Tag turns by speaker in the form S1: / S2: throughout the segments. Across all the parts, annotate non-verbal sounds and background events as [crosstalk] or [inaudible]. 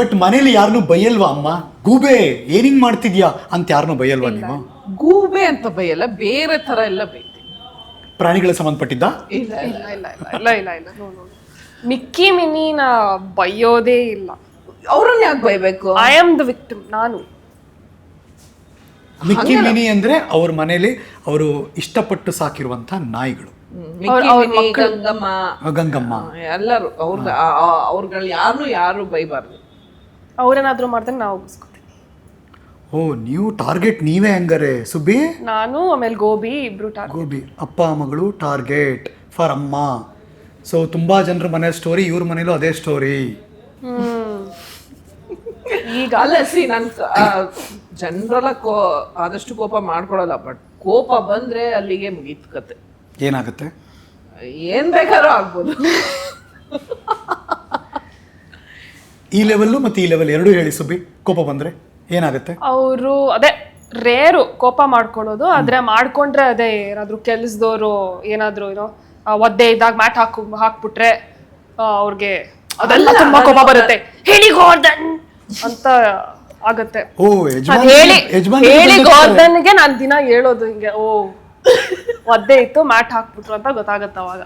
S1: But ಮನೇಲಿ ಯಾರನ್ನೂ ಬೈಯಲ್ವಾ ಅಮ್ಮ? ಗೂಬೆ ಏನಿಂಗ್ ಮಾಡ್ತಿದ್ಯಾ ಅಂತ ಯಾರನ್ನೂ ಬೈಯಲ್ವಾ ನೀವು?
S2: ಗೂಬೆ ಅಂತ ಬೈಯಲ್ಲ ಬೇರೆ ತರ ಎಲ್ಲ ಬೈತಿ
S1: ಪ್ರಾಣಿಗಳಿಗೆ ಸಂಬಂಧಪಟ್ಟಿದ್ದ?
S2: ಇಲ್ಲ ಇಲ್ಲ
S3: ಇಲ್ಲ ಇಲ್ಲ ಇಲ್ಲ ಇಲ್ಲ ಮಿಕ್ಕಿ ಮಿನಿನ ಬೈಯೋದೇ ಇಲ್ಲ.
S2: ಅವ್ರನ್ನ ಯಾಕೆ ಬೈಬೇಕು?
S3: ಐ ಆಮ್ ದ ವಿಕ್ಟಿಮ್ ನಾನು.
S1: ಮಿಕ್ಕಿ ಮಿನಿ ಅಂದ್ರೆ ಅವ್ರ ಮನೇಲಿ ಅವರು ಇಷ್ಟಪಟ್ಟು ಸಾಕಿರುವಂತಹ ನಾಯಿಗಳು.
S2: ಗಂಗಮ್ಮ.
S1: ಗಂಗಮ್ಮ.
S2: ಎಲ್ಲರೂ ಅವ್ರ ಅವ್ರಗಳು ಯಾರು ಯಾರು ಬೈಬಾರ್ದು.
S3: ಅವ್ರೇನಾದ್ರೂ ಮಾಡಿದ್ರೆ ನಾವು ಉಗಿಸ್ಕೊತೀವಿ
S1: ಓ ನೀವು ಟಾರ್ಗೆಟ್ ನೀವೇ ಹಂಗಾರೆ ಸುಬ್ಬಿ?
S3: ನಾನು ಆಮೇಲೆ ಗೋಬಿ ಇಬ್ರು ಟಾರ್ಗೆಟ್.
S1: ಗೋಬಿ ಅಪ್ಪ ಮಗಳು ಟಾರ್ಗೆಟ್ ಫಾರ್ ಅಮ್ಮ. ಸೊ ತುಂಬಾ ಜನರ ಮನೆ ಸ್ಟೋರಿ ಇವ್ರ ಮನೇಲೂ ಅದೇ ಸ್ಟೋರಿ.
S3: ಈಗ
S2: ಅಲ್ಲ ಸಿ ನಾನು ಜನರಲ್ಲ ಕೋ ಆದಷ್ಟು ಕೋಪ ಮಾಡ್ಕೊಳಲ್ಲ ಬಟ್ ಕೋಪ ಬಂದ್ರೆ ಅಲ್ಲಿಗೆ ಮುಗೀತು ಕತೆ.
S1: ಏನಾಗುತ್ತೆ?
S2: ಏನ್ ಬೇಕಾದ್ರೂ ಆಗ್ಬೋದು. [laughs]
S1: ಈ ಲೆವೆಲ್ಲು ಮತ್ತೆ ಈ ಲೆವೆಲ್ ಎರಡೂ ಹೇಳಿ ಸುಬ್ಬಿ ಕೋಪ ಬಂದ್ರೆ ಏನಾಗುತ್ತೆ?
S3: ಅವರು ಅದೇ ರೇರು ಕೋಪ ಮಾಡ್ಕೊಳ್ಳೋದು ಆದ್ರೆ ಮಾಡ್ಕೊಂಡ್ರೆ ಅದೇ ಏನಾದ್ರು ಕೆಲ್ಸದವರು ಏನಾದ್ರು ಏನೋ ಆ, ಒದ್ದೆ ಇದ್ದಾಗ ಮ್ಯಾಟ್ ಹಾಕು ಹಾಕ್ಬಿಟ್ರೆ ಆ, ಅವ್ರಿಗೆ ಅದೆಲ್ಲ ತುಂಬಾ ಕೋಪ ಬರುತ್ತೆ. ಹೇಳಿ ಗೋರ್ಧನ್! ಅಂತ ಆಗತ್ತೆ.
S1: ಓ
S3: ಅದ್ ಹೇಳಿ
S1: ಯಜಮಾನ್
S3: ಹೇಳಿ ಗೋರ್ಧನ್ಗೆ ನಾನ್ ದಿನ ಹೇಳೋದು ಹಿಂಗೆ ಓ ಒದ್ದೆ ಇತ್ತು ಮ್ಯಾಟ್ ಹಾಕ್ಬಿಟ್ರು ಅಂತ ಗೊತ್ತಾಗತ್ತೆ ಅವಾಗ.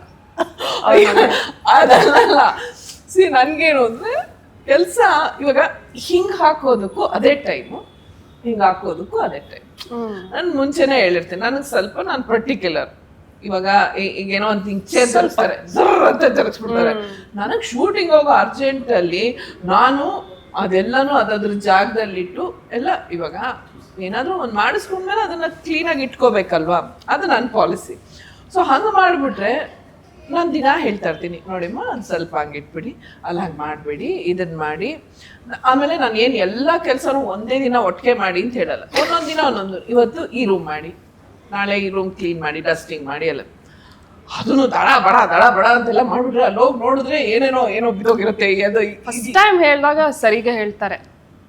S2: ಅದಲ್ಲ ಸಿ ನನ್ಗೇನು ಅಂದ್ರೆ ಕೆಲ್ಸ ಇವಾಗ ಹಿಂಗ್ ಹಾಕೋದಕ್ಕೂ ಅದೇ ಟೈಮು ಹಿಂಗ್ ಹಾಕೋದಕ್ಕೂ ಅದೇ ಟೈಮ್ ನಾನು ಮುಂಚೆನೆ ಹೇಳಿರ್ತೀನಿ. ನನಗೆ ಸ್ವಲ್ಪ ನಾನು ಪರ್ಟಿಕ್ಯುಲರ್ ಇವಾಗ ಈಗೇನೋ ಈಗ ಏನೋ ಒಂದು ಹಿಂಗ್ ಚೇರ್ ತರಿಸ್ತಾರೆ. ಜರ್ ಅಂತ ಜರುಗಿಸ್ಬಿಡ್ತಾರೆ ನನಗೆ ಶೂಟಿಂಗ್ ಹೋಗೋ ಅರ್ಜೆಂಟ್ ಅಲ್ಲಿ ನಾನು ಅದೆಲ್ಲನೂ ಅದಾದ್ರ ಜಾಗದಲ್ಲಿಟ್ಟು ಎಲ್ಲ ಇವಾಗ ಏನಾದ್ರೂ ಒಂದು ಮಾಡಿಸ್ಕೊಂಡ್ಮೇಲೆ ಅದನ್ನ ಕ್ಲೀನಾಗಿ ಇಟ್ಕೋಬೇಕಲ್ವಾ? ಅದು ನನ್ನ ಪಾಲಿಸಿ ಸೊ ಹಂಗೆ ಮಾಡಿಬಿಟ್ರೆ ನಾನು ದಿನ ಹೇಳ್ತಾ ಇರ್ತೀನಿ. ನೋಡಿಮ್ಮ ಒಂದು ಸ್ವಲ್ಪ ಹಂಗೆ ಇಟ್ಬಿಡಿ ಅಲ್ಲಿ ಹಂಗೆ ಮಾಡಬೇಡಿ ಇದನ್ನ ಮಾಡಿ. ಆಮೇಲೆ ನಾನು ಏನು ಎಲ್ಲ ಕೆಲಸನೂ ಒಂದೇ ದಿನ ಒಟ್ಟಿಗೆ ಮಾಡಿ ಅಂತ ಹೇಳಲ್ಲ. ಒಂದೊಂದು ದಿನ ಒಂದೊಂದು. ಇವತ್ತು ಈ ರೂಮ್ ಮಾಡಿ. ನಾಳೆ ಈ ರೂಮ್ ಕ್ಲೀನ್ ಮಾಡಿ ಡಸ್ಟಿಂಗ್ ಮಾಡಿ ಎಲ್ಲ. ಅದನ್ನು ದಡ ಬಡ ದಡ ಬಡ ಅಂತೆಲ್ಲ ಮಾಡಿಬಿಟ್ರೆ ಅಲ್ಲಿ ಹೋಗಿ ನೋಡಿದ್ರೆ ಏನೇನೋ ಏನೋ ಬಿದ್ದೋಗಿರುತ್ತೆ. ಅದು
S3: ಫಸ್ಟ್ ಟೈಮ್ ಹೇಳಿದಾಗ ಸರಿಗೆ ಹೇಳ್ತಾರೆ.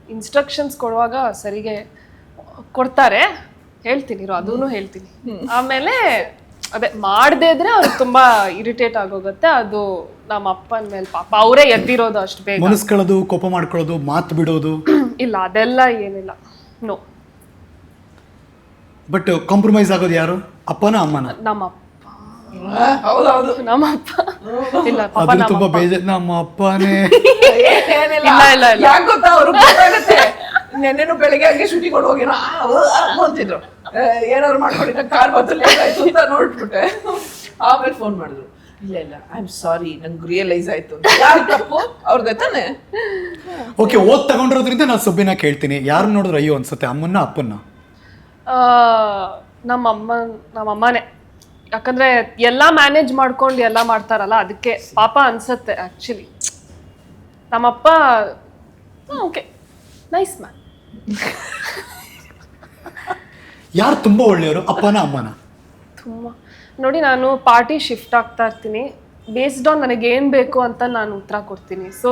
S3: ಇನ್ಸ್ಟ್ರಕ್ಷನ್ಸ್ ಕೊಡುವಾಗ ಸರಿಗೆ ಕೊಡ್ತಾರೆ. ಹೇಳ್ತೀನಿ ಅದೂ ಹೇಳ್ತೀನಿ. ಆಮೇಲೆ ಅದೇ ಮಾಡದೇ ಇದ್ರೆ ಅವ್ರಿಗೆ ತುಂಬಾ ಇರಿಟೇಟ್ ಆಗೋಗುತ್ತೆ. ಅದು ನಮ್ಮ ಅಪ್ಪನ ಮೇಲೆ ಪಾಪ. ಅವರೇ ಎದ್ದಿರೋದು ಅಷ್ಟು ಬೇಗ.
S1: ಮನಸ್ಕೊಳ್ಳೋದು ಕೋಪ ಮಾಡ್ಕೊಳ್ಳೋದು ಮಾತು ಬಿಡೋದು. [clears throat]
S3: ಇಲ್ಲ ಅದೆಲ್ಲ ಏನಿಲ್ಲ. ನೋ
S1: ಬಟ್ ಕಾಂಪ್ರಮೈಸ್ ಆಗೋದು ಯಾರು? ಅಪ್ಪನ ಅಮ್ಮನ?
S3: ನಮ್ಮ ಅಪ್ಪ.
S2: ಹೌದೌದು.
S3: ನಮ್ಮ ಅಪ್ಪ. ಇಲ್ಲ ಪಾಪ
S1: ಅದ್ರ
S3: ನಮ್ಮ
S1: ತುಂಬಾ ಬೇಜಾರ್. ನಮ್ಮ ಅಪ್ಪನೇ.
S2: ಏನಿಲ್ಲ.
S3: ಇಲ್ಲ, ಇಲ್ಲ, ಇಲ್ಲ.
S2: ಯಾಕೆ ಗೊತ್ತಾ? ಅವ್ರು ಗೊತ್ತಾಗುತ್ತೆ. [laughs] ನೆನ್ನೆನು ಬೆಳಗ್ಗೆ ಹಂಗೆ ಶೂಟಿಂಗ್ ಹೋಗಿರೋ ಅಂತಿದ್ರು. ಏನಾದ್ರು ಮಾಡ್ಕೊಂಡಿದ್ದ ಕಾರ್ ಬಂತು ಲೇಟ್ ಆಯ್ತು ಅಂತ ನೋಡ್ಬಿಟ್ಟೆ. ಆಮೇಲೆ ಫೋನ್ ಮಾಡಿದ್ರು. ಇಲ್ಲ ಇಲ್ಲ ಐ ಆಮ್ ಸಾರಿ ನಂಗೆ ರಿಯಲೈಸ್ ಆಯ್ತು. ಯಾರು ತಪ್ಪು? ಅವ್ರದ್ದೇ ತಾನೆ
S1: ಓಕೆ ಓದ್ ತಗೊಂಡಿರೋದ್ರಿಂದ ನಾನು ಸುಬ್ಬಿನ ಕೇಳ್ತೀನಿ. ಯಾರು ನೋಡಿದ್ರೆ ಅಯ್ಯೋ ಅನ್ಸುತ್ತೆ ಅಮ್ಮನ್ನ ಅಪ್ಪನ್ನ?
S3: ನಮ್ಮ ಅಮ್ಮ ನಮ್ಮ ಅಮ್ಮನೇ ಯಾಕಂದ್ರೆ ಎಲ್ಲ ಮ್ಯಾನೇಜ್ ಮಾಡ್ಕೊಂಡು ಎಲ್ಲ ಮಾಡ್ತಾರಲ್ಲ ಅದಕ್ಕೆ ಪಾಪ ಅನ್ಸತ್ತೆ ಆಕ್ಚುಲಿ ನಮ್ಮಪ್ಪ ಓಕೆ ನೈಸ್ ಮ್ಯಾನ್ [laughs]
S1: ಯಾರು ತುಂಬಾ ಒಳ್ಳೆಯವರು? ಅಪ್ಪನ ಅಮ್ಮನ?
S3: ತುಂಬ. ನೋಡಿ ನಾನು ಪಾರ್ಟಿ ಶಿಫ್ಟ್ ಆಗ್ತಾ ಇರ್ತೀನಿ. ಬೇಸ್ಡ್ ಆನ್ ನನಗೆ ಏನ್ ಬೇಕು ಅಂತ ನಾನು ಉತ್ತರ ಕೊಡ್ತೀನಿ. ಸೊ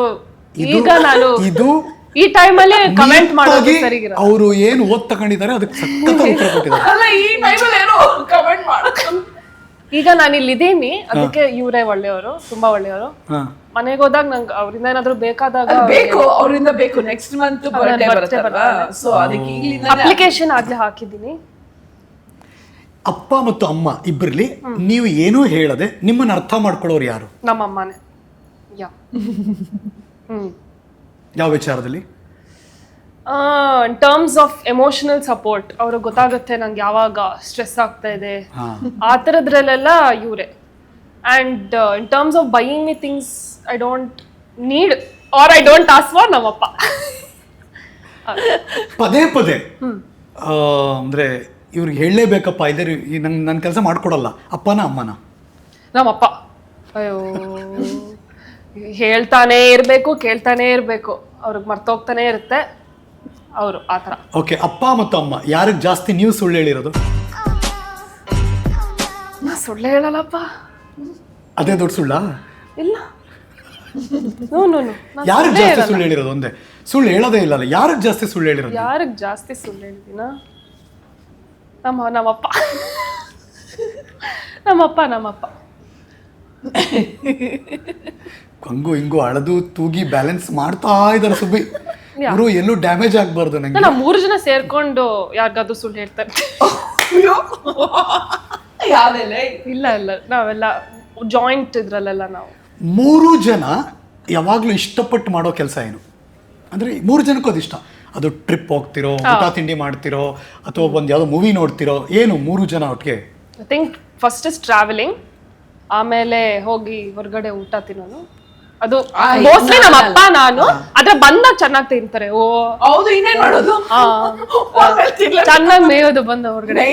S1: ಇದು-
S3: ಈಗ ನಾನು
S1: ಇದು
S3: ಈ ಟೈಮಲ್ಲಿ ಕಮೆಂಟ್ ಮಾಡೋದು ಸರಿಗಿರ
S1: ಅವರು ಏನು ಓದ್ ತಗೊಂಡಿದ್ದಾರೆ ಅದಕ್ಕೆ ಸಖತ್ ಉತ್ತರ ಕೊಟ್ಟಿದ್ದಾರೆ.
S2: ಅಲ್ಲ ಈ ಟೈಮಲ್ಲಿ ಏನು ಕಮೆಂಟ್ ಮಾಡ
S3: ಈಗ ನಾನು ಇಲ್ಲಿ ಇದ್ದೀನಿ ಅದಕ್ಕೆ ಇವರೇ ಒಳ್ಳೆಯವರು ತುಂಬಾ ಒಳ್ಳೆಯವರು.
S1: ಹಾ.
S3: ಮನೆಗೆ ಹೋದಾಗ ನಂಗೆ ಅವರಿಂದ ಏನಾದ್ರು ಬೇಕಾದಾಗ
S2: ಬೇಕು ಅವರಿಂದ ಬೇಕು. ನೆಕ್ಸ್ಟ್ ಮಂತ್ ಬರ್ಡೇ ಸೊ ಅದಕ್ಕೆ ಈಗಲಿಂದ
S3: ಅಪ್ಲಿಕೇಶನ್ ಆಗ್ಲೇ ಹಾಕಿದ್ದೀನಿ.
S1: ಅಪ್ಪ ಮತ್ತು ಅಮ್ಮ ಇಬ್ಬರಲ್ಲಿ ನೀವು ಏನೂ ಹೇಳದೆ ನಿಮ್ಮನ್ನ ಅರ್ಥ ಮಾಡ್ಕೊಳ್ಳೋರು ಯಾರು?
S3: ನಮ್ಮ ಅಮ್ಮನೇ ಯಾ. [laughs] ಹ್ಮ್.
S1: ಯಾವ ವಿಚಾರದಲ್ಲಿ?
S3: In terms of emotional support ಅವ್ರಿಗೆ ಗೊತ್ತಾಗುತ್ತೆ ನಂಗೆ ಯಾವಾಗ ಸ್ಟ್ರೆಸ್ ಆಗ್ತಾ ಇದೆ. ಆ ಥರದ್ರಲ್ಲೆಲ್ಲ ಇವರೇ. And in terms of buying me things I don't need or I don't ask for ನಮ್ಮಪ್ಪ. [laughs]
S1: ಪದೇ ಪದೇ. ಆ, ಅಂದ್ರೆ ಇವ್ರಿಗೆ ಹೇಳಲೇಬೇಕಪ್ಪ ಇದೇ ನಂಗೆ ನನ್ನ ಕೆಲಸ ಮಾಡ್ಕೊಡಲ್ಲ. ಅಪ್ಪನ ಅಮ್ಮನ?
S3: ನಮ್ಮಪ್ಪ. ಅಯ್ಯೋ. [laughs] ಹೇಳ್ತಾನೇ ಇರಬೇಕು ಕೇಳ್ತಾನೇ ಇರಬೇಕು. ಅವ್ರಿಗೆ ಮರ್ತೋಗ್ತಾನೆ ಇರುತ್ತೆ. ಅವರು ಆ ಥರ.
S1: ಓಕೆ ಅಪ್ಪ ಮತ್ತು ಅಮ್ಮ ಯಾರಿಗೆ ಜಾಸ್ತಿ ನೀವು ಸುಳ್ಳು ಹೇಳಿರೋದು?
S3: ನಾ ಸುಳ್ಳು ಹೇಳಲ್ಲಪ್ಪ.
S1: ಅದೇ ದೊಡ್ಡ ಸುಳ್ಳ?
S3: ಇಲ್ಲ. No no no.
S1: ಯಾರಿಗೆ ಜಾಸ್ತಿ ಸುಳ್ಳು ಹೇಳಿರೋದು ಒಂದೇ? ಸುಳ್ಳು ಹೇಳೋದೇ ಇಲ್ಲಲ್ಲ ಯಾರಿಗೆ ಜಾಸ್ತಿ ಸುಳ್ಳು ಹೇಳಿರೋದು?
S3: ಯಾರಿಗೆ ಜಾಸ್ತಿ ಸುಳ್ಳು ಹೇಳಿದಿನ ನಮ್ಮ ನಮ್ಮಪ್ಪ. ನಮ್ಮಪ್ಪ ನಮ್ಮಪ್ಪ. [laughs]
S1: ಹಂಗು ಹಿಂಗು ಅಳದು ತೂಗಿ ಬ್ಯಾಲೆನ್ಸ್ ಮಾಡ್ತಾ ಇದ್ದಾರೆ ಸುಬ್ಬಿ. ಇವರು ಎಲ್ಲೂ ಡ್ಯಾಮೇಜ್ ಆಗ್ಬಾರ್ದು ನಂಗೆ.
S3: ನಾವು ಮೂರು ಜನ ಸೇರ್ಕೊಂಡು ಯಾರಿಗಾದ್ರೂ ಸುಳ್ಳು ಹೇಳ್ತಾರೆ.
S2: ಯಾವೆಲ್ಲ?
S3: ಇಲ್ಲ ಇಲ್ಲ. ನಾವೆಲ್ಲ ಜಾಯಿಂಟ್ ಇದ್ರಲ್ಲೆಲ್ಲ ನಾವು.
S1: ಮೂರು ಜನ ಯಾವಾಗಲೂ ಇಷ್ಟಪಟ್ಟು ಮಾಡೋ ಕೆಲಸ ಏನು? ಅಂದ್ರೆ ಮೂರು ಜನಕ್ಕೂ ಅದು ಇಷ್ಟ. ಅದು ಟ್ರಿಪ್ ಹೋಗ್ತಿರೋ ಊಟ ತಿಂಡಿ ಮಾಡ್ತಿರೋ ಅಥವಾ ಒಂದು ಯಾವುದೋ ಮೂವಿ ನೋಡ್ತಿರೋ ಏನು ಮೂರು ಜನ ಒಟ್ಟಿಗೆ?
S3: I think first is travelling ಆಮೇಲೆ ಹೋಗಿ ಹೊರಗಡೆ ಊಟ ತಿನ್ನೋದು ಅದು ಮೋಸ್ಟ್ಲಿ ನಮ್ಮ ಅಪ್ಪ ನಾನು. ಅದ್ರ ಬಂದಾಗ ಚೆನ್ನಾಗಿ ತಿಂತಾರೆ. ಓ.
S2: ಹೌದು ಇನ್ನೇನ್ ಮಾಡೋದು?
S3: ಚೆನ್ನಾಗಿ ಮೇಯೋದು ಬಂದ ಹೊರಗಡೆ.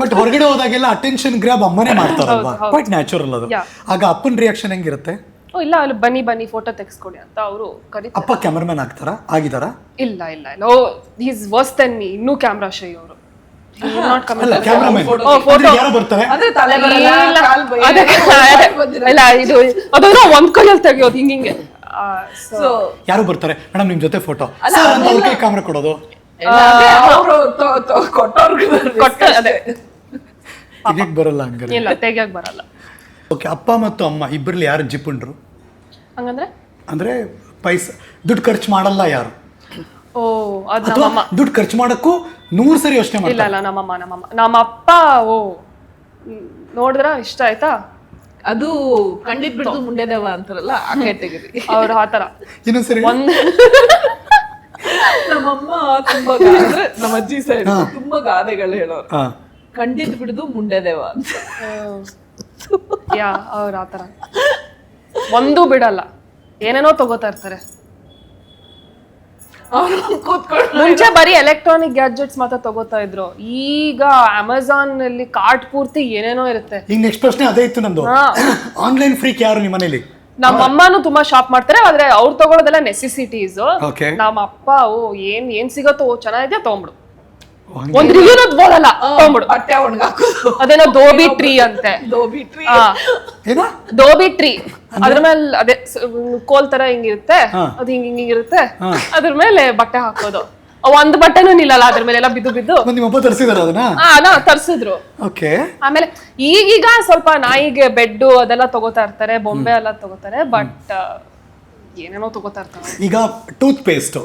S1: ಬಟ್ ಹೊರಗಡೆ ಹೋದಾಗೆಲ್ಲ ಅಟೆನ್ಷನ್ ಗ್ರ್ಯಾಬ್ ಅಮ್ಮನೇ ಮಾಡ್ತಾರಲ್ವಾ. ಕ್ವೈಟ್ ನ್ಯಾಚುರಲ್ ಅದು. ಆಗ ಅಪ್ಪನ ರಿಯಾಕ್ಷನ್ ಹೆಂಗಿರುತ್ತೆ?
S3: ಓ ಇಲ್ಲ ಅಲ್ಲಿ ಬನ್ನಿ ಬನ್ನಿ ಫೋಟೋ ತೆಗೆಸ್ಕೊಡಿ ಅಂತ ಅವರು ಕರೀತಾರೆ.
S1: ಅಪ್ಪ ಕ್ಯಾಮರಾಮನ್ ಆಗ್ತಾರಾ? ಆಗಿದಾರಾ
S3: ಇಲ್ಲ ಇಲ್ಲ ಇಲ್ಲ. Oh is worse than me ಇನ್ನೂ ಕ್ಯಾಮ್ರಾ ಶೈ ಅವರು. ಒಂದ್ ಕೈಯಲ್ಲಿ ತೆಗಿಯೋದು ಹಿಂಗಿಂಗೆ
S1: ಯಾರು ಬರ್ತಾರೆ? ಮೇಡಮ್ ನಿಮ್ ಜೊತೆ ಫೋಟೋ ಕ್ಯಾಮ್ರಾ ಕೊಡೋದು.
S2: ಇಲ್ಲಾಂದ್ರೆ ಅವ್ರು ತೊ- ತೊ- ಕೊಟ್ಟವ್ರ್ಗೆ
S3: ಕೊಟ್ಟ ಅದೇ. [laughs]
S1: ಇದಕ್ಕೆ ಬರಲ್ಲ ಹಂಗಾರೆ.
S3: ಇಲ್ಲ ತೆಗಿಯಕ್ ಬರಲ್ಲ.
S1: ಓಕೆ ಅಪ್ಪ ಮತ್ತು ಅಮ್ಮ ಇಬ್ಬರಲ್ಲಿ ಯಾರು ಜಿಪುಂಡ್ರು
S3: ಹಂಗಂದ್ರೆ?
S1: ಅಂದ್ರೆ ಪೈಸ ದುಡ್ಡು ಖರ್ಚು ಮಾಡಲ್ಲ ಯಾರು?
S3: ಓ ಅದು
S1: ಅಥವಾ
S3: ನಮ್ಮಮ್ಮ
S1: ದುಡ್ಡು ಖರ್ಚು ಮಾಡೋಕ್ಕೂ ನೂರು ಸರಿ ಯೋಚನೆ
S3: ಇಲ್ಲ
S1: ಮಾಡ್ತಾರೆ.
S3: ಇಲ್ಲ ನಮ್ಮಮ್ಮ ನಮ್ಮಮ್ಮ ನಮ್ಮ ಅಪ್ಪ ಓ ನೋಡಿದ್ರ ಇಷ್ಟ ಆಯ್ತಾ?
S2: ಅದು ಕಂಡಿತ್ ಬಿಡ್ದು ಮುಂಡೆದೇವ ಅಂತಾರಲ್ಲ ಆ ಕ್ಯಾಟಗರಿ.
S3: ಅವ್ರ ಆತರ
S1: ಇನ್ನೊಂದ್ಸರಿ
S3: ಒಂದ್
S2: ನಮ್ಮಮ್ಮ ತುಂಬಾ ಗಾದ್ರೆ ನಮ್ಮ ಅಜ್ಜಿ ಸೈಡ್ ತುಂಬಾ ಗಾದೆಗಳು ಹೇಳೋರು.
S1: ಹಾ.
S2: ಕಂಡಿತ್ ಬಿಡ್ದು ಮುಂಡೆದವ ಅಂತ.
S3: ಯಾ ಅವ್ರ ಆತರ ಒಂದು ಬಿಡಲ್ಲ. ಏನೇನೋ ತಗೋತಾ ಇರ್ತಾರೆ. ಮುಂಚೆ ಬರೀ ಎಲೆಕ್ಟ್ರಾನಿಕ್ ಗ್ಯಾಜೆಟ್ಸ್ ಮಾತ್ರ ತಗೋತಾ ಇದ್ರು. ಈಗ ಅಮೆಝಾನ್ ಅಲ್ಲಿ ಕಾರ್ಟ್ ಪೂರ್ತಿ ಏನೇನೋ ಇರುತ್ತೆ.
S1: ಈಗ ನೆಕ್ಸ್ಟ್ ಪ್ರಶ್ನೆ ಅದೇ ಇತ್ತು ನಂದು ಆನ್ಲೈನ್ ಫ್ರೀಕ್ ಯಾರು ನಿಮ್ಮ ಮನೇಲಿ?
S3: ನಮ್ಮ ಅಮ್ಮನೂ ತುಂಬಾ ಶಾಪ್ ಮಾಡ್ತಾರೆ ಆದ್ರೆ ಅವ್ರು ತಗೊಳೋದೆಲ್ಲ ನೆಸೆಸಿಟೀಸ್
S1: ಓಕೆ
S3: ನಮ್ಮ ಅಪ್ಪ ಓ ಏನ್ ಏನ್ ಸಿಗತ್ತೋ ಓ ಚೆನ್ನಾಗಿದೆ ತಗೊಂಬಿಡು ಒಂದ್ ರಿವ್ಯೂ ಓದಲ್ಲ ತಗೊಂಡ್ಬಿಡು.
S2: ಬಟ್ಟೆ ಒಣಗಾಕೋದು.
S3: ಅದೇನೋ ದೋಬಿ ಟ್ರೀ ಅಂತೆ.
S2: ದೋಬಿ
S3: ಟ್ರೀ
S1: ಏನಾ?
S3: ದೋಬಿ ಟ್ರೀ ಅದ್ರ? ಮೇಲೆ ಅದೇ ಕೋಲ್ ತರ ಹಿಂಗಿರುತ್ತೆ. ಅದು ಹಿಂಗ್ ಹಿಂಗಿರುತ್ತೆ. ಅದ್ರ ಮೇಲೆ ಬಟ್ಟೆ ಹಾಕೋದು. ಒಂದ್ ಬಟ್ಟೆನೂ ನಿಲ್ಲಲ್ಲ ಅದ್ರ ಮೇಲೆ ಎಲ್ಲ ಬಿದ್ದು ಬಿದ್ದು.
S1: ನಿಮ್ಮ ಅಪ್ಪ ತರಿಸಿದಾರ ಅದನ್ನ?
S3: ಆ ತರಿಸಿದ್ರು ತರ್ಸಿದ್ರು.
S1: ಓಕೆ.
S3: ಆಮೇಲೆ ಈಗೀಗ ಸ್ವಲ್ಪ ನಾಯಿಗೆ ಬೆಡ್ಡು ಅದೆಲ್ಲ ತಗೋತಾ ಇರ್ತಾರೆ ಬೊಂಬೆ ಎಲ್ಲ ತಗೋತಾರೆ ಬಟ್ ಏನೇನೋ ತಗೋತಾ ಇರ್ತಾರೆ.
S1: ಈಗ ಟೂತ್ ಪೇಸ್ಟ್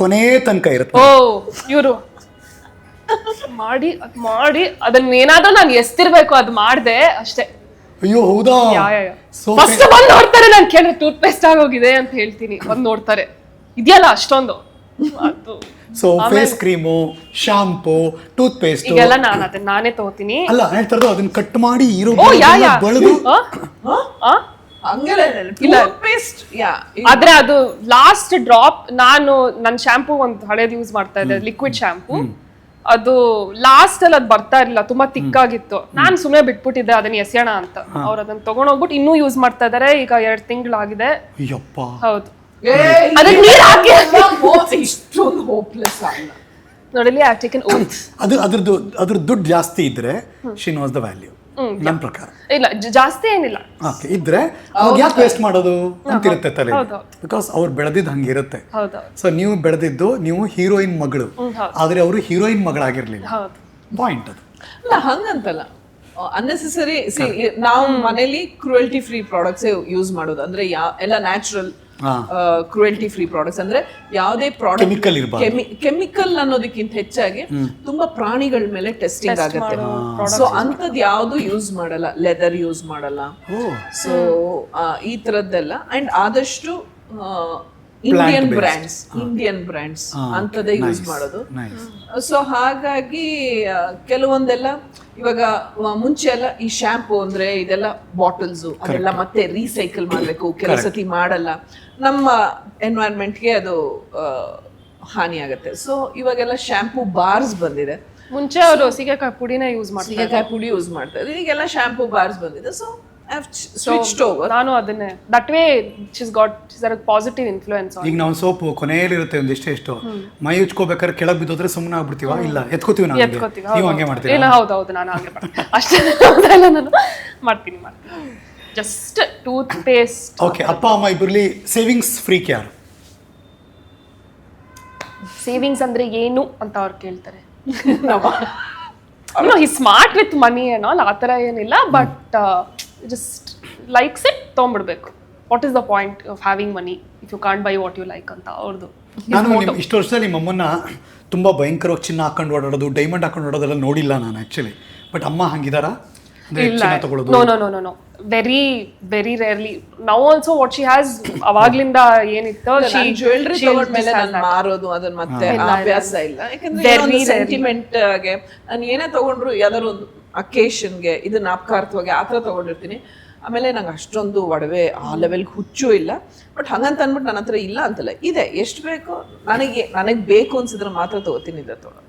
S1: ಕೊನೆ ತನಕ ಇರುತ್ತೆ.
S3: ಓ ಇವರು. ಮಾಡಿ ಅದ್ ಮಾಡಿ ಅದನ್ನ ಏನಾದ್ರೂ ನಾನು ಎಸ್ತಿರ್ಬೇಕು ಅದ್ ಮಾಡ್ದೆ ಅಷ್ಟೇ.
S1: ಅಯ್ಯೋ ಹೌದಾ?
S3: ಯಾ ಯಾ ಯಾ.
S1: ಸೊ
S3: ಫಸ್ಟ್ ಬಂದ್ ನೋಡ್ತಾರೆ ನಾನು ಕೇಳಿದ್ರೆ ಟೂತ್ ಪೇಸ್ಟ್ ಆಗೋಗಿದೆ ಅಂತ ಹೇಳ್ತೀನಿ. ಬಂದ್ ನೋಡ್ತಾರೆ. ಇದೆಯಲ್ಲ ಅಷ್ಟೊಂದು. ಅದು.
S1: So face cream shampoo toothpaste
S3: ಈಗೆಲ್ಲ ನಾನು ಅದನ್ನ ನಾನೇ ತಗೋತೀನಿ.
S1: ಅಲ್ಲ ಹೇಳ್ತಾರ ಅದನ್ನ ಕಟ್ ಮಾಡಿ ಇರೋ
S3: ಓ ಯಾ ಯಾ.
S1: ಬಳದು
S3: ಆ? ಆ?
S2: ಹಂಗೆಲ್ಲ
S3: ಇಲ್ಲ.
S2: ಪೇಸ್ಟ್ ಯಾ
S3: ಆದ್ರೆ ಅದು ಲಾಸ್ಟ್ ಡ್ರಾಪ್ ನಾನು ನನ್ನ ಶಾಂಪೂ ಒಂದು ಹಳೇದು ಯೂಸ್ ಮಾಡ್ತಾ ಇದ್ದೆ ಲಿಕ್ವಿಡ್ ಶಾಂಪೂ ಅದು ಲಾಸ್ಟ್ ಅಲ್ಲಿ ಅದು ಬರ್ತಾ ಇರಲಿಲ್ಲ ತುಂಬಾ ತಿಕ್ಕಾಗಿತ್ತು. ನಾನ್ ಸುಮ್ಮನೆ ಬಿಟ್ಬಿಟ್ಟಿದ್ದೆ ಅದನ್ನ ಎಸೆಯೋಣ ಅಂತ. ಅವ್ರು ಅದನ್ನ ತಗೊಂಡೋಗ್ಬಿಟ್ಟು ಇನ್ನೂ ಯೂಸ್ ಮಾಡ್ತಾ ಇದಾರೆ ಈಗ ಎರಡ್ ತಿಂಗಳಾಗಿದೆ.
S1: ಅಯ್ಯಪ್ಪ.
S3: ಹೌದು.
S2: ಏ,
S3: ಅದಕ್ಕೆ ನೀರು ಹಾಕಿ.
S2: ಇಷ್ಟೊಂದು ಹೋಪ್ಲೆಸ್
S3: ನೋಡಲಿ ಐ ಟೇಕನ್ ಓತ್
S1: ಅದು ಅದ್ರದ್ದು ಅದ್ರ ದುಡ್ಡು ಜಾಸ್ತಿ ಇದ್ರೆ ಶಿ ನೋಸ್ ದ ವ್ಯಾಲ್ಯೂ ನನ್ನ ಪ್ರಕಾರ.
S3: ಇಲ್ಲ ಜಾಸ್ತಿ ಏನಿಲ್ಲ.
S1: ಓಕೆ ಇದ್ರೆ ಅವಾಗ ಯಾಕೆ ವೇಸ್ಟ್ ಮಾಡೋದು ಅಂತಿರುತ್ತೆ ತಲೆ
S3: ಹೌದು.
S1: ಬಿಕಾಸ್ ಅವ್ರು ಬೆಳೆದಿದ್ದು ಹಂಗಿರುತ್ತೆ.
S3: ಹೌದು
S1: ಸೊ ನೀವು ಬೆಳೆದಿದ್ದು ನೀವು ಹೀರೋಯಿನ್ ಮಗಳು. ಆದ್ರೆ ಅವರು ಹೀರೋಯಿನ್ ಮಗಳಾಗಿರ್ಲಿಲ್ಲ.
S3: ಹೌದು.
S1: ಪಾಯಿಂಟ್ ಅದು.
S2: ಇಲ್ಲ ಹಂಗಂತಲ್ಲ. ಅನ್ನೆಸೆಸರಿ ಸಿ ನಾವು ಮನೇಲಿ ಕ್ರೂಯಲ್ಟಿ ಫ್ರೀ ಪ್ರಾಡಕ್ಟ್ಸ್ ಯೂಸ್ ಮಾಡೋದು. ಅಂದ್ರೆ ಯಾ ಎಲ್ಲ ನ್ಯಾಚುರಲ್. ಕ್ರುಯಲ್ಟಿ ಫ್ರೀ ಪ್ರಾಡಕ್ಟ್ಸ್ ಅಂದ್ರೆ ಯಾವುದೇ ಪ್ರಾಡಕ್ಟ್. ಕೆಮಿಕಲ್ ಅನ್ನೋದಕ್ಕಿಂತ ಹೆಚ್ಚಾಗಿ ತುಂಬಾ ಪ್ರಾಣಿಗಳ ಮೇಲೆ ಟೆಸ್ಟಿಂಗ್ ಆಗುತ್ತೆ. ಸೊ ಅಂತದ್ ಯಾವುದು ಯೂಸ್ ಮಾಡಲ್ಲ. ಲೆದರ್ ಯೂಸ್ ಮಾಡಲ್ಲ. ಸೊ ಈ ತರದ್ದೆಲ್ಲ. ಅಂಡ್ ಆದಷ್ಟು ಇಂಡಿಯನ್. ಬ್ರ್ಯಾಂಡ್ಸ್ ಇಂಡಿಯನ್ ಬ್ರ್ಯಾಂಡ್ಸ್ ಅಂತದೇ ಯೂಸ್ ಮಾಡೋದು. ಸೊ ಹಾಗಾಗಿ ಕೆಲವೊಂದೆಲ್ಲ ಇವಾಗ ಮುಂಚೆ ಎಲ್ಲ ಈ ಶಾಂಪೂ ಅಂದ್ರೆ ಇದೆಲ್ಲ ಬಾಟಲ್ಸ್ ಅದೆಲ್ಲ ಮತ್ತೆ ರೀಸೈಕಲ್ ಮಾಡಬೇಕು ಕೆಲವು ಸತಿ ಮಾಡಲ್ಲ. ನಮ್ಮ ಎನ್ವೈರ್ಮೆಂಟ್ಗೆ ಅದು ಹಾನಿ ಆಗುತ್ತೆ. ಸೊ ಇವಾಗೆಲ್ಲ ಶಾಂಪೂ ಬಾರ್ಸ್ ಬಂದಿದೆ.
S3: ಮುಂಚೆ ಅವರು ಸೀಗೆಕಾಯಿ ಪುಡಿನ ಯೂಸ್ ಮಾಡ್ತಾರೆ
S2: ಸೀಗೆಕಾಯಿ ಪುಡಿ ಯೂಸ್ ಮಾಡ್ತಾರೆ ಈಗೆಲ್ಲ ಶಾಂಪೂ ಬಾರ್ಸ್ ಬಂದಿದೆ. ಸೊ
S3: ನಾನು ಅದನ್ನೇ. That way she's got she's our positive influence
S1: ಈಗ ನಾವು ಸೋಪು ಕೊನೆಯಲ್ಲಿರುತ್ತೆ ಒಂದು ಇಷ್ಟೇ. ಎಷ್ಟು ಮೈ ಉಚ್ಕೋಬೇಕಾದ್ರೆ ಕೆಳಗೆ ಬಿದ್ದೋದ್ರೆ ಸುಮ್ಮನೆ ಆಗ್ಬಿಡ್ತೀವ? ಇಲ್ಲ ಎತ್ಕೋತೀವಿ ನಾವು.
S3: ಎತ್ಕೋತೀವಿ
S1: ನೀವು ಹಂಗೆ ಮಾಡ್ತೀರಾ?
S3: ಇಲ್ಲ ಹೌದು ಹೌದು ನಾನು ಹಂಗೆ ಮಾಡ್ತೀನಿ. ಅಷ್ಟೇ ಅದೆಲ್ಲ ನಾನು ಮಾಡ್ತೀನಿ ಮಾಡ್ತೀನಿ. ಜಸ್ಟ್ ಟೂತ್ ಪೇಸ್ಟ್
S1: ಓಕೆ ಅಪ್ಪ ಅಮ್ಮ ಇಬ್ಬರಲ್ಲಿ ಸೇವಿಂಗ್ಸ್ ಫ್ರೀ ಕೇರ್
S3: ಸೇವಿಂಗ್ಸ್ ಅಂದ್ರೆ ಏನು ಅಂತ ಅವ್ರು ಕೇಳ್ತಾರೆ. ಸ್ಮಾರ್ಟ್ ವಿತ್ ಮನಿ ಏನೋ ಆ ಥರ ಏನಿಲ್ಲ but just likes it ತೊಗೊಂಡ್ಬಿಡ್ಬೇಕು. What is the point of having money if you can't buy what you like ಅಂತ ಅವ್ರದ್ದು
S1: ನಾನು ನಿಮ್ ಇಷ್ಟು ವರ್ಷದಲ್ಲಿ ನಿಮ್ಮಮ್ಮನ್ನ ತುಂಬ ಭಯಂಕರವಾಗಿ ಚಿನ್ನ ಹಾಕೊಂಡು ಓಡಾಡೋದು ಡೈಮಂಡ್ ಹಾಕೊಂಡು ಓಡೋದೆಲ್ಲ ನೋಡಿಲ್ಲ ನಾನು ಆ್ಯಕ್ಚುಲಿ ಬಟ್ ಅಮ್ಮ ಹಂಗಿದಾರ? ಅಂದ್ರೆ
S3: ಇಲ್ಲ.
S1: ಚಿನ್ನ ತಗೊಳ್ಳೋದು
S3: no no no no no very very rarely now also what she has ಅವಾಗ್ಲಿಂದ ಏನಿತ್ತು
S2: ಜ್ಯುವೆಲ್ರಿ ತಗೊಂಡ್ಮೇಲೆ ನಾನು ಮಾರೋದು ಅದನ್ನ ಮತ್ತೆ ಆ ಅಭ್ಯಾಸ ಇಲ್ಲ. ಯಾಕಂದ್ರೆ ಸೆಂಟಿಮೆಂಟ್ಗೆ ನಾನು ಏನೇ ತಗೊಂಡ್ರು ಯಾವ್ದಾದ್ರು ಒಂದು ಅಕೇಶನ್ಗೆ ಇದು ನಾಪಕಾರ್ಥವಾಗಿ ಆ ಥರ ತಗೊಂಡಿರ್ತೀನಿ. ಆಮೇಲೆ ನಂಗೆ ಅಷ್ಟೊಂದು ಒಡವೆ ಆ ಲೆವೆಲ್ಗೆ ಹುಚ್ಚು ಇಲ್ಲ. ಬಟ್ ಹಂಗಂತ ಅಂದ್ಬಿಟ್ಟು ನನ್ನ ಹತ್ರ ಇಲ್ಲ ಅಂತಲ್ಲ. ಇದೆ ಎಷ್ಟು ಬೇಕೋ ನನಗೆ ನನಗೆ ಬೇಕು ಅನ್ಸಿದ್ರೆ ಮಾತ್ರ ತಗೋತೀನಿ ಇಲ್ಲ ತೊಗೊಳೋದು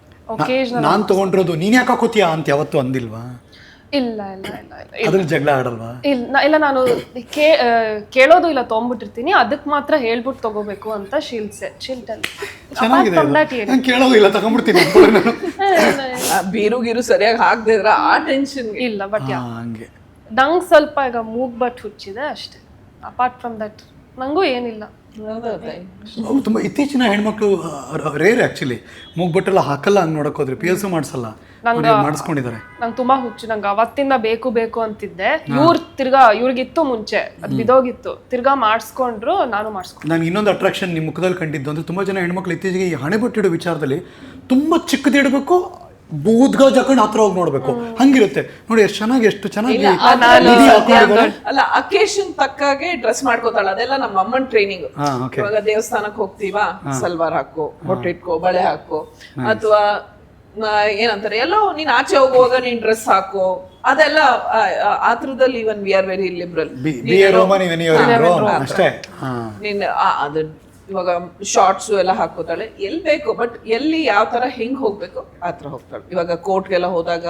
S1: ನಾನು ತಗೊಂಡಿರೋದು ನೀನು ಯಾಕೆ ಹಾಕೋತೀಯಾ ಅಂತ ಯಾವತ್ತು ಅಂದಿಲ್ವಾ?
S3: ಇಲ್ಲ ಇಲ್ಲ ಇಲ್ಲ ಇಲ್ಲ
S1: ಜಗಳ ಆಡಲ್ವಾ?
S3: ಇಲ್ಲ ಇಲ್ಲ ನಾನು ಕೇ ಕೇಳೋದು ಇಲ್ಲ ತೊಗೊಂಬಿಟ್ಟಿರ್ತೀನಿ. ಅದಕ್ಕೆ ಮಾತ್ರ ಹೇಳ್ಬಿಟ್ಟು ತಗೋಬೇಕು ಅಂತ ಶೀಲ್ಸೆ ಶಿಲ್ಟಲ್ಲಿ.
S1: ಚೆನ್ನಾಗಿದೆ ನಾನು ಕೇಳೋದು ಇಲ್ಲ ತಗೊಂಡ್ಬಿಡ್ತೀನಿ
S2: ಆ ಬೀರು ಗೀರು ಸರಿಯಾಗಿ ಹಾಕದೇ ಇದ್ರ ಆ ಟೆನ್ಷನ್
S3: ಇಲ್ಲ ಬಟ್
S1: ಹಾ, ಹಂಗೆ.
S3: ನಂಗೆ ಸ್ವಲ್ಪ ಈಗ ಮೂಗ್ ಬಟ್ ಹುಚ್ಚಿದೆ ಅಷ್ಟೇ. ಅಪಾರ್ಟ್ ಫ್ರಮ್ ದಟ್ ನಂಗೂ ಏನಿಲ್ಲ.
S1: ಅವು ತುಂಬ ಇತ್ತೀಚಿನ ಹೆಣ್ಮಕ್ಳು ರೇರ್ ಆ್ಯಕ್ಚುಲಿ ಮೂಗ್ಬಟ್ಟೆಲ್ಲ ಹಾಕಲ್ಲ ಹಂಗೆ ನೋಡಕ್ ಹೋದ್ರೆ ಪಿ ಎಸ್ ಮಾಡಿಸಲ್ಲ. ಮಾಡಿಸ್ಕೊಂಡಿದ್ದಾರೆ.
S3: ನಂಗೆ ತುಂಬಾ ಹುಚ್ಚು ನಂಗೆ ಅವತ್ತಿಂದ ಬೇಕು ಬೇಕು ಅಂತಿದ್ದೆ. ಇವ್ರ ತಿರ್ಗಾ ಇವ್ರಿಗಿತ್ತು ಮುಂಚೆ. ಅದು ಬಿದೋಗಿತ್ತು. ತಿರ್ಗಾ ಮಾಡಿಸ್ಕೊಂಡ್ರು ನಾನು ಮಾಡಿಸ್ಕೊಂಡೆ
S1: ನಾನು ಇನ್ನೊಂದು ಅಟ್ರಾಕ್ಷನ್ ನಿಮ್ಮ ಮುಖದಲ್ಲಿ ಕಂಡಿದ್ದು ಅಂದ್ರೆ ತುಂಬ ಜನ ಹೆಣ್ಮಕ್ಳು ಇತ್ತೀಚೆಗೆ ಈ ಹಣೆ ಬಟ್ಟಿಡೋ ವಿಚಾರದಲ್ಲಿ ತುಂಬ ಚಿಕ್ಕದಿಡಬೇಕು ಬೂದ್ಗ ಹಾಕೊಂಡು ಹತ್ರ ಹೋಗಿ ನೋಡ್ಬೇಕು. ಹಂಗಿರುತ್ತೆ. ನೋಡಿ ಎಷ್ಟು ಚೆನ್ನಾಗಿ ಎಷ್ಟು ಚೆನ್ನಾಗಿ ನಿಧಿ ಹಾಕೊಂಡಿದ್ದಾರೆ.
S2: ಅಲ್ಲ ಅಕೇಶನ್ ತಕ್ಕಾಗೆ ಡ್ರೆಸ್ ಮಾಡ್ಕೋತಾಳ. ಅದೆಲ್ಲ ನಮ್ಮ ಅಮ್ಮನ್ ಟ್ರೈನಿಂಗ್
S1: ಹಾ
S2: ಇವಾಗ ದೇವಸ್ಥಾನಕ್ಕೆ ಹೋಗ್ತೀವಾ? ಸಲ್ವಾರ್ ಹಾಕೋ ಬೊಟ್ಟಿಟ್ಕೋ ಬಳೆ ಹಾಕೋ. ಅಥವಾ ಏನಂತಾರೆ ಎಲ್ಲೋ ನೀನ್ ಆಚೆ ಹೋಗುವಾಗ ನೀನ್ ಡ್ರೆಸ್ ಹಾಕೋ. ಅದೆಲ್ಲ ಆ, ಆ, ಆ ಥರದಲ್ಲಿ even we are very liberal
S1: be a Roman ಇವನಿಯವರು ಅಷ್ಟೇ. ಹಾ.
S2: ನೀನ್ ಆ, ಅದು ಇವಾಗ ಶಾರ್ಟ್ಸ್ ಎಲ್ಲ ಹಾಕೋತಾಳೆ. ಎಲ್ಲಿ ಬೇಕು? ಬಟ್ ಎಲ್ಲಿ ಯಾವ ತರ ಹೆಂಗ್ ಹೋಗ್ಬೇಕು ಆ ತರ ಹೋಗ್ತಾಳೆ. ಇವಾಗ ಕೋರ್ಟ್ಗೆಲ್ಲ ಹೋದಾಗ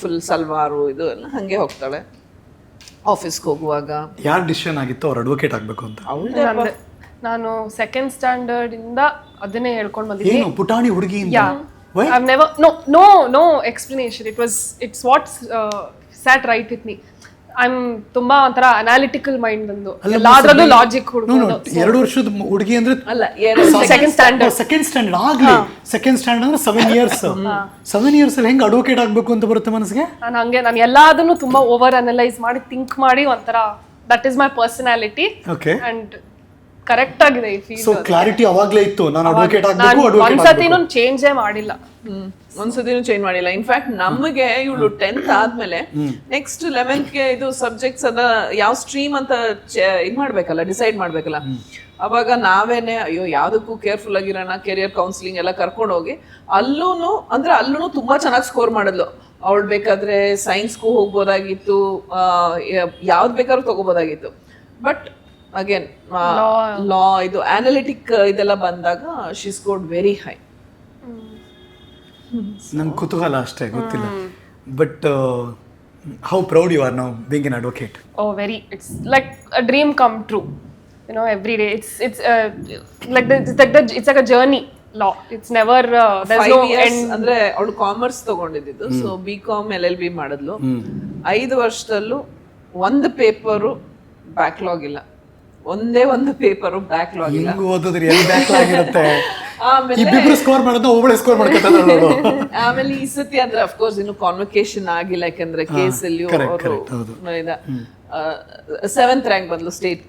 S2: ಫುಲ್ ಸಲ್ವಾರು ಇದು ಎಲ್ಲ ಹಂಗೆ ಹೋಗ್ತಾಳೆ. ಆಫೀಸ್ಗೆ ಹೋಗುವಾಗ.
S1: ಯಾರು ಡಿಸಿಷನ್ ಆಗಿತ್ತು ಅವ್ರು ಅಡ್ವೊಕೇಟ್ ಆಗಬೇಕು ಅಂತ.
S2: ಅವಳದೇ
S3: ನಾನು ಸೆಕೆಂಡ್ ಸ್ಟ್ಯಾಂಡರ್ಡ್ ಇಂದ ಅದನ್ನೇ ಹೇಳ್ಕೊಂಡು ಬಂದಿದ್ದೀನಿ.
S1: ಏನು ಪುಟಾಣಿ ಹುಡುಗಿ
S3: yeah. I never no no no explanation it was it's what sat right with with I'm ತುಂಬಾ ಒಂಥರ ಅನಾಲಿಟಿಕಲ್ ಮೈಂಡ್ ಬಂದು ಎಲ್ಲಾದ್ರಲ್ಲೂ ಲಾಜಿಕ್ ಹುಡುಗ
S1: ಎರಡು ವರ್ಷದ ಹುಡುಗಿ ಅಂದ್ರೆ
S2: ಅಲ್ಲ
S3: ಸೆಕೆಂಡ್ ಸ್ಟ್ಯಾಂಡರ್ಡ್
S1: ಸೆಕೆಂಡ್ ಸ್ಟ್ಯಾಂಡರ್ಡ್ ಆಗ್ಲಿ. ಸೆಕೆಂಡ್ ಸ್ಟ್ಯಾಂಡರ್ಡ್ ಅಂದ್ರೆ ಸೆವೆನ್ ಇಯರ್ಸ್ ಸೆವೆನ್ ಇಯರ್ಸ್ ಅಲ್ಲಿ ಹೆಂಗ್ ಅಡ್ವೊಕೇಟ್ ಆಗ್ಬೇಕು ಅಂತ ಬರುತ್ತೆ ಮನಸ್ಸಿಗೆ?
S3: ನಾನು ಹಂಗೆ ನಾನು ಎಲ್ಲಾದನ್ನು ತುಂಬಾ ಓವರ್ ಅನಲೈಸ್ ಮಾಡಿ ಥಿಂಕ್ ಮಾಡಿ ಒಂಥರ that is my personality
S1: okay
S3: and correct ಆಗಿದೆ ಈ ಫೀಲ್
S1: ಸೊ ಕ್ಲಾರಿಟಿ ಅವಾಗ್ಲೇ ಇತ್ತು. ನಾನು ಅಡ್ವೊಕೇಟ್ ಆಗಬೇಕು ಅಡ್ವೊಕೇಟ್
S3: ಒಂದ್ಸತಿನೂ ಚೇಂಜೇ ಮಾಡಿಲ್ಲ.
S2: ಹ್ಮ್. ಒಂದ್ಸತಿನೂ ಚೇಂಜ್ ಮಾಡಿಲ್ಲ. ಇನ್ಫ್ಯಾಕ್ಟ್ ನಮಗೆ ಇವಳು ಟೆಂತ್ ಆದ್ಮೇಲೆ ನೆಕ್ಸ್ಟ್ ಲೆವೆಂತ್ಗೆ ಇದು ಸಬ್ಜೆಕ್ಟ್ಸ್ ಅದ ಯಾವ ಸ್ಟ್ರೀಮ್ ಅಂತ ಇದು ಇದ್ ಮಾಡ್ಬೇಕಲ್ಲ ಡಿಸೈಡ್ ಮಾಡ್ಬೇಕಲ್ಲ. ಅವಾಗ ನಾವೇನೆ ಅಯ್ಯೋ ಯಾವ್ದಕ್ಕೂ ಕೇರ್ಫುಲ್ ಆಗಿರೋಣ ಕೆರಿಯರ್ ಕೌನ್ಸಿಲಿಂಗ್ ಎಲ್ಲ ಕರ್ಕೊಂಡು ಹೋಗಿ ಅಲ್ಲೂನು ಅಂದ್ರೆ ಅಲ್ಲೂ ತುಂಬಾ ಚೆನ್ನಾಗಿ ಸ್ಕೋರ್ ಮಾಡಿದ್ಲು. ಅವಳು ಬೇಕಾದ್ರೆ ಸೈನ್ಸ್ಗೂ ಹೋಗ್ಬೋದಾಗಿತ್ತು ಯಾವ್ದು ಬೇಕಾದ್ರೂ ತಗೋಬೋದಾಗಿತ್ತು. ಬಟ್ ಅಗೇನ್ ಲಾ ಇದು ಅನಾಲಿಟಿಕ್ ಇದೆಲ್ಲ ಬಂದಾಗ ಶಿ ಸ್ಕೋರ್ಡ್ ವೆರಿ ಹೈ
S1: ನಂಗೆ ಕುತೂಹಲ ಅಷ್ಟೇ ಗೊತ್ತಿಲ್ಲ. But how proud you are now being in advocate
S3: oh very it's like a dream come true you know every day it's it's like like the, it's like the it's like a journey. Law. It's never uh, there's
S2: five
S3: no end.
S2: ಅಂದ್ರೆ ಅವಳು commerce ತಗೊಂಡಿದ್ದು so B com L L B ಮಾಡಿದ್ಲು. ಐದು ವರ್ಷದಲ್ಲೂ ಒಂದು paper backlog ಇಲ್ಲ. ಒಂದೇ ಒಂದು paper backlog ಇಲ್ಲ.
S1: ಹೆಂಗ್ ಓದಿದ್ರೆ? ಎಲ್ಲಿ ಬ್ಯಾಕ್ ಆಗಿರುತ್ತೆ? [laughs]
S2: ಆಮೇಲೆ
S1: ಇಬ್ಬಿಬ್ರು ಸ್ಕೋರ್ ಮಾಡೋದನ್ನ ಒಬ್ಬಳೆ ಸ್ಕೋರ್ ಮಾಡ್ಕೊತಾನೆ ನೋಡು. [laughs]
S2: ಆಮೇಲೆ ಈ ಸತಿ ಅಂದ್ರೆ ಅಫ್ಕೋರ್ಸ್ ಇನ್ನು ಕಾನ್ವೊಕೇಶನ್ ಆಗಿಲ್ಲ ಯಾಕಂದ್ರೆ ಕೇಸ್
S1: ಅಲ್ಲಿ
S2: ಅವರು. ಸೆವೆಂತ್ ರ್ಯಾಂಕ್ ಬಂದ್ಲು ಸ್ಟೇಟ್